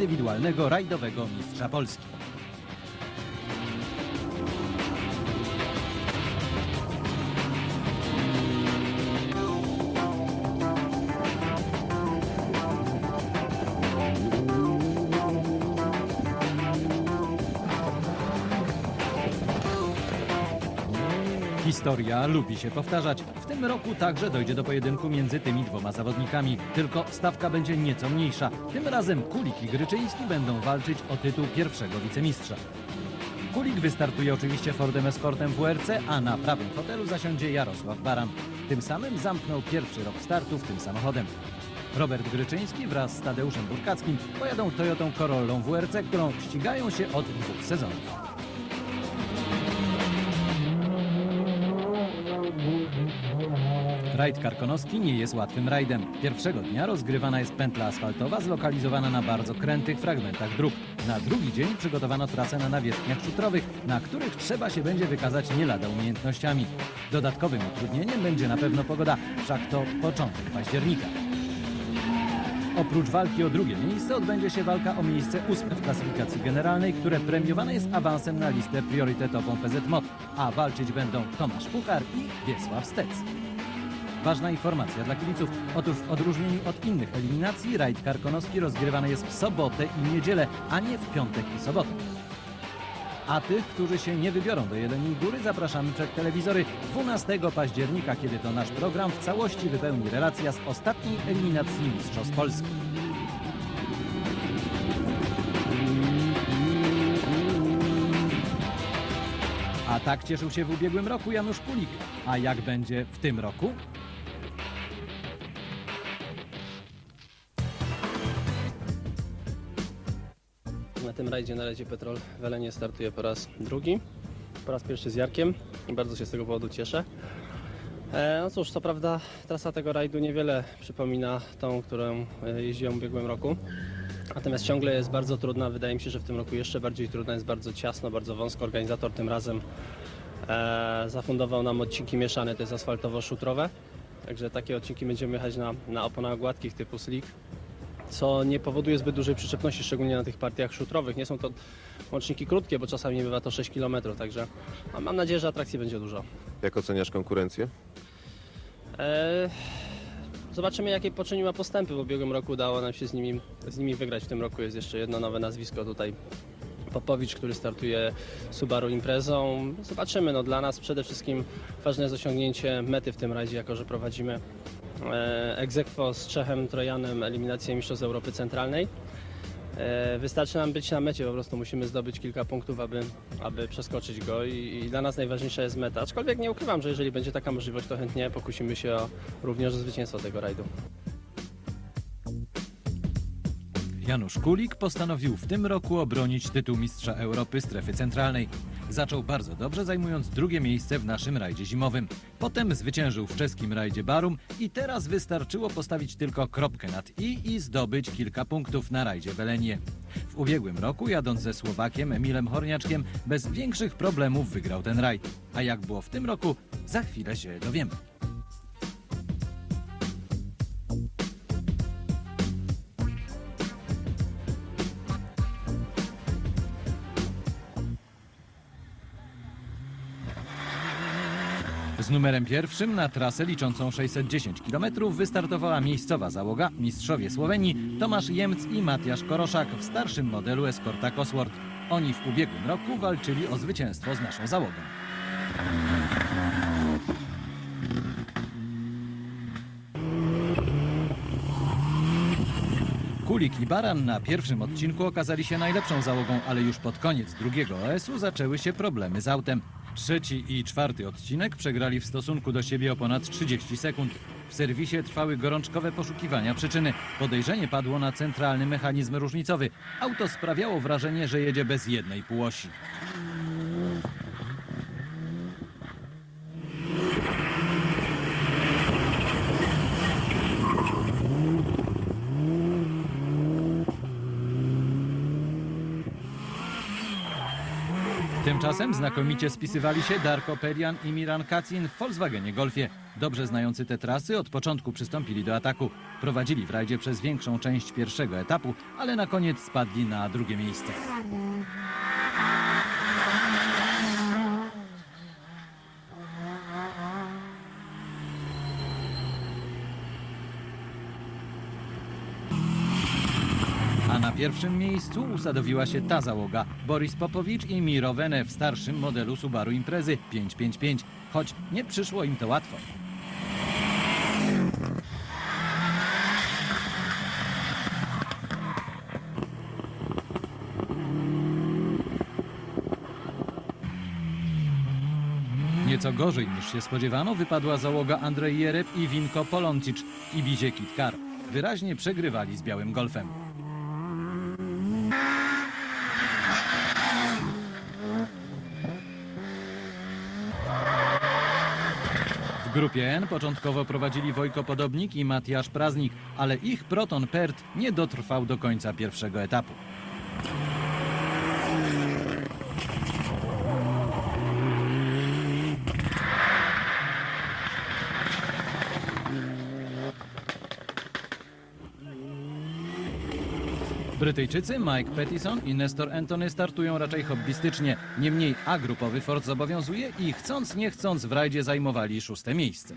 indywidualnego rajdowego mistrza Polski. Historia lubi się powtarzać. W tym roku także dojdzie do pojedynku między tymi dwoma zawodnikami. Tylko stawka będzie nieco mniejsza. Tym razem Kulik i Gryczyński będą walczyć o tytuł pierwszego wicemistrza. Kulik wystartuje oczywiście Fordem Escortem WRC, a na prawym fotelu zasiądzie Jarosław Baran. Tym samym zamknął pierwszy rok startów tym samochodem. Robert Gryczyński wraz z Tadeuszem Burkackim pojadą Toyotą Corollą WRC, którą ścigają się od dwóch sezonów. Rajd Karkonoski nie jest łatwym rajdem. Pierwszego dnia rozgrywana jest pętla asfaltowa zlokalizowana na bardzo krętych fragmentach dróg. Na drugi dzień przygotowano trasę na nawierzchniach szutrowych, na których trzeba się będzie wykazać nie lada umiejętnościami. Dodatkowym utrudnieniem będzie na pewno pogoda, wszak to początek października. Oprócz walki o drugie miejsce odbędzie się walka o miejsce ósme w klasyfikacji generalnej, które premiowane jest awansem na listę priorytetową PZMOT, a walczyć będą Tomasz Puchar i Wiesław Stec. Ważna informacja dla kibiców. Otóż w odróżnieniu od innych eliminacji rajd karkonoski rozgrywany jest w sobotę i niedzielę, a nie w piątek i sobotę. A tych, którzy się nie wybiorą do Jeleniej Góry, zapraszamy przed telewizory 12 października, kiedy to nasz program w całości wypełni relacja z ostatniej eliminacji Mistrzostw Polski. A tak cieszył się w ubiegłym roku Janusz Kulik. A jak będzie w tym roku? Rajdzie na Rajdzie Petrol Welenie startuję po raz drugi. Po raz pierwszy z Jarkiem i bardzo się z tego powodu cieszę. E, no cóż, co prawda trasa tego rajdu niewiele przypomina tą, którą e, jeździłem w ubiegłym roku. Natomiast ciągle jest bardzo trudna. Wydaje mi się, że w tym roku jeszcze bardziej trudna. Jest bardzo ciasno, bardzo wąsko. Organizator tym razem e, zafundował nam odcinki mieszane, to jest asfaltowo-szutrowe. Także takie odcinki będziemy jechać na, na oponach gładkich typu slick co nie powoduje zbyt dużej przyczepności, szczególnie na tych partiach szutrowych. Nie są to łączniki krótkie, bo czasami bywa to 6 km, także no, mam nadzieję, że atrakcji będzie dużo. Jak oceniasz konkurencję? Eee, zobaczymy, jakie poczyniła postępy. W ubiegłym roku udało nam się z nimi, z nimi wygrać. W tym roku jest jeszcze jedno nowe nazwisko tutaj. Popowicz, który startuje Subaru Imprezą. Zobaczymy. No, dla nas przede wszystkim ważne jest osiągnięcie mety w tym rajdzie, jako że prowadzimy e, egzekwo z Czechem Trojanem eliminację Mistrzostw Europy Centralnej. E, Wystarczy nam być na mecie, po prostu musimy zdobyć kilka punktów, aby, aby przeskoczyć go i, i dla nas najważniejsza jest meta. Aczkolwiek nie ukrywam, że jeżeli będzie taka możliwość, to chętnie pokusimy się o, również zwycięstwo tego rajdu. Janusz Kulik postanowił w tym roku obronić tytuł mistrza Europy strefy centralnej. Zaczął bardzo dobrze, zajmując drugie miejsce w naszym rajdzie zimowym. Potem zwyciężył w czeskim rajdzie Barum i teraz wystarczyło postawić tylko kropkę nad i i zdobyć kilka punktów na rajdzie Welenie. W ubiegłym roku, jadąc ze Słowakiem Emilem Horniaczkiem, bez większych problemów wygrał ten rajd. A jak było w tym roku, za chwilę się dowiemy. Z numerem pierwszym na trasę liczącą 610 km wystartowała miejscowa załoga mistrzowie Słowenii Tomasz Jemc i Matiasz Koroszak w starszym modelu Escorta Cosworth. Oni w ubiegłym roku walczyli o zwycięstwo z naszą załogą. Kulik i Baran na pierwszym odcinku okazali się najlepszą załogą, ale już pod koniec drugiego OS-u zaczęły się problemy z autem. Trzeci i czwarty odcinek przegrali w stosunku do siebie o ponad 30 sekund. W serwisie trwały gorączkowe poszukiwania przyczyny. Podejrzenie padło na centralny mechanizm różnicowy. Auto sprawiało wrażenie, że jedzie bez jednej półosi. Tymczasem znakomicie spisywali się Darko Perian i Miran Kacin w Volkswagenie Golfie. dobrze znający te trasy, od początku przystąpili do ataku. Prowadzili w rajdzie przez większą część pierwszego etapu, ale na koniec spadli na drugie miejsce. Pierwszym miejscu usadowiła się ta załoga. Boris Popowicz i Miro Wene w starszym modelu Subaru Imprezy 555, choć nie przyszło im to łatwo. Nieco gorzej niż się spodziewano wypadła załoga Andrzej Jereb i Winko Poloncicz w Ibizie Kit Car. Wyraźnie przegrywali z Białym Golfem. W grupie N początkowo prowadzili Wojko Podobnik i Matiasz Praznik, ale ich Proton Pert nie dotrwał do końca pierwszego etapu. Brytyjczycy Mike Pettison i Nestor Anthony startują raczej hobbystycznie. Niemniej A-grupowy Ford zobowiązuje i chcąc nie chcąc w rajdzie zajmowali szóste miejsce.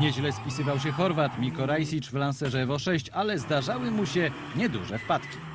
Nieźle spisywał się Chorwat Miko Rajsic w Lancerze Evo 6, ale zdarzały mu się nieduże wpadki.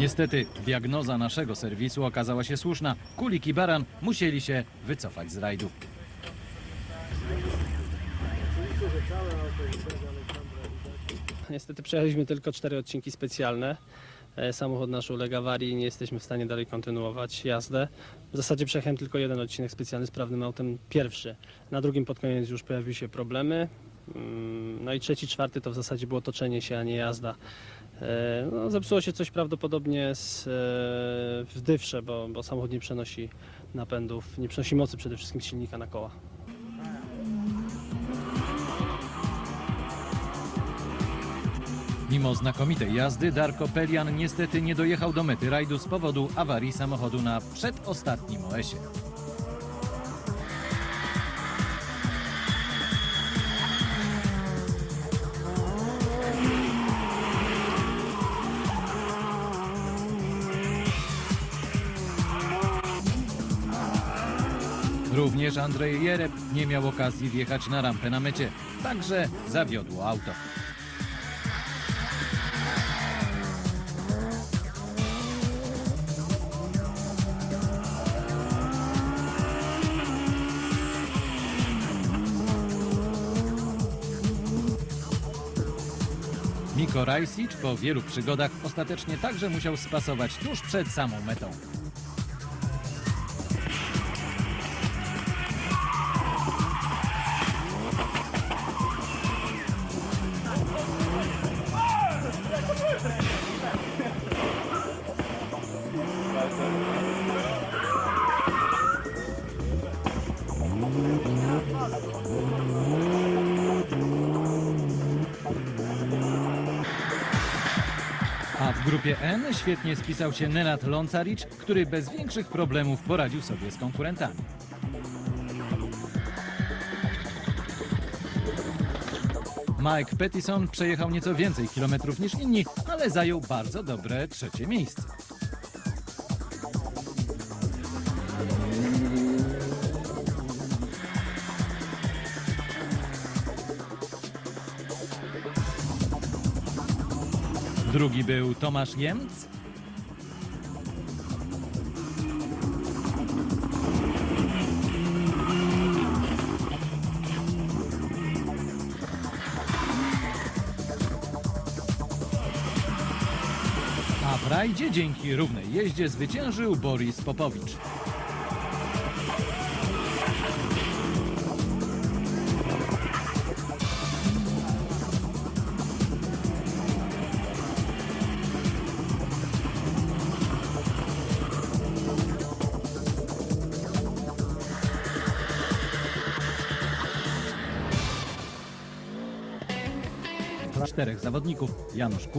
Niestety diagnoza naszego serwisu okazała się słuszna. Kulik i Baran musieli się wycofać z rajdu. Niestety przejechaliśmy tylko cztery odcinki specjalne. E, Samochód nasz ulega awarii i nie jesteśmy w stanie dalej kontynuować jazdę. W zasadzie przejechałem tylko jeden odcinek specjalny z prawnym autem, pierwszy. Na drugim pod koniec już pojawiły się problemy. Mm, No i trzeci, czwarty to w zasadzie było toczenie się, a nie jazda. E, No, zepsuło się coś prawdopodobnie z, e, w dywrze, bo, bo samochód nie przenosi napędów, nie przenosi mocy przede wszystkim silnika na koła. Mimo znakomitej jazdy Darko Pelian niestety nie dojechał do mety rajdu z powodu awarii samochodu na przedostatnim OS-ie. Również Andrzej Jereb nie miał okazji wjechać na rampę na mecie, także zawiodło auto. Miko Rajsic po wielu przygodach ostatecznie także musiał spasować tuż przed samą metą. A w grupie N świetnie spisał się Nenad Loncaric, który bez większych problemów poradził sobie z konkurentami. Mike Pettison przejechał nieco więcej kilometrów niż inni, ale zajął bardzo dobre trzecie miejsce. Drugi był Tomasz Jemc. A w rajdzie dzięki równej jeździe zwyciężył Boris Popowicz. Czterech zawodników. Janusz Kul,